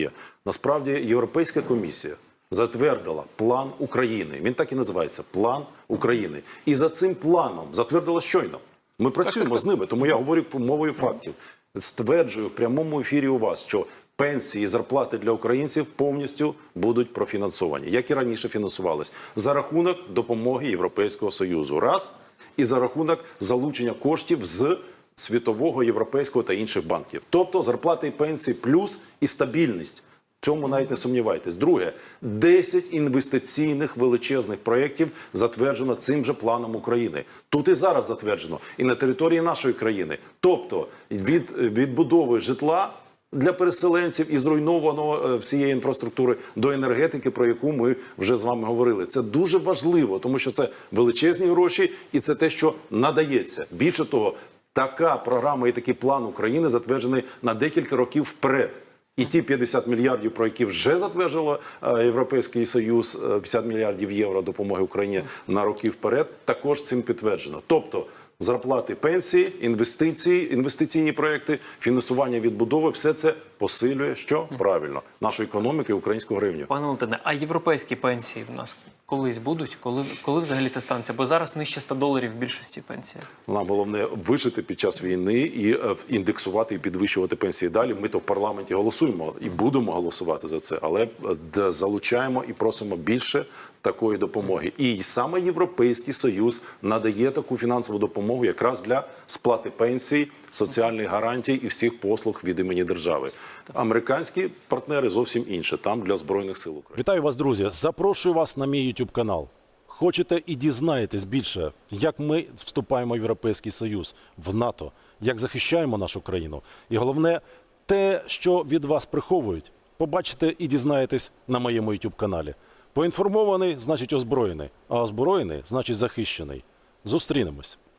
Є. Насправді Європейська комісія затвердила план України. Він так і називається План України. І за цим планом затвердила щойно. Ми працюємо з ними, тому я говорю мовою фактів. Стверджую в прямому ефірі у вас, що пенсії і зарплати для українців повністю будуть профінансовані, як і раніше фінансувались, за рахунок допомоги Європейського союзу. Раз і за рахунок залучення коштів з світового, європейського та інших банків. Тобто зарплати і пенсії плюс і стабільність. Цьому навіть не сумнівайтесь. Друге, 10 інвестиційних величезних проєктів затверджено цим же планом України. Тут і зараз затверджено, і на території нашої країни. Тобто від відбудови житла для переселенців і зруйнованого е, всієї інфраструктури до енергетики, про яку ми вже з вами говорили. Це дуже важливо, тому що це величезні гроші, і це те, що надається. Більше того, така програма і такий план України затверджений на декілька років вперед. І ті 50 мільярдів, про які вже затвердило е, Європейський Союз, е, 50 мільярдів євро допомоги Україні на роки вперед, також цим підтверджено. Тобто зарплати, пенсії, інвестиції, інвестиційні проекти, фінансування відбудови, все це посилює що правильно нашу економіку і українську гривню. Пане Валентине, а європейські пенсії в нас колись будуть? Коли, коли взагалі це станеться? Бо зараз нижче 100 доларів в більшості пенсії. Нам головне вижити під час війни і е, індексувати і підвищувати пенсії. Далі ми то в парламенті голосуємо і будемо голосувати за це, але е, залучаємо і просимо більше такої допомоги. І саме Європейський Союз надає таку фінансову допомогу якраз для сплати пенсій, соціальних гарантій і всіх послуг від імені держави. Американські партнери зовсім інше там для збройних сил України. Вітаю вас, друзі! Запрошую вас на мій YouTube канал. Хочете і дізнаєтесь більше, як ми вступаємо в Європейський Союз, в НАТО, як захищаємо нашу країну. І головне, те, що від вас приховують, побачите і дізнаєтесь на моєму YouTube каналі. Поінформований значить озброєний, а озброєний значить захищений. Зустрінемось.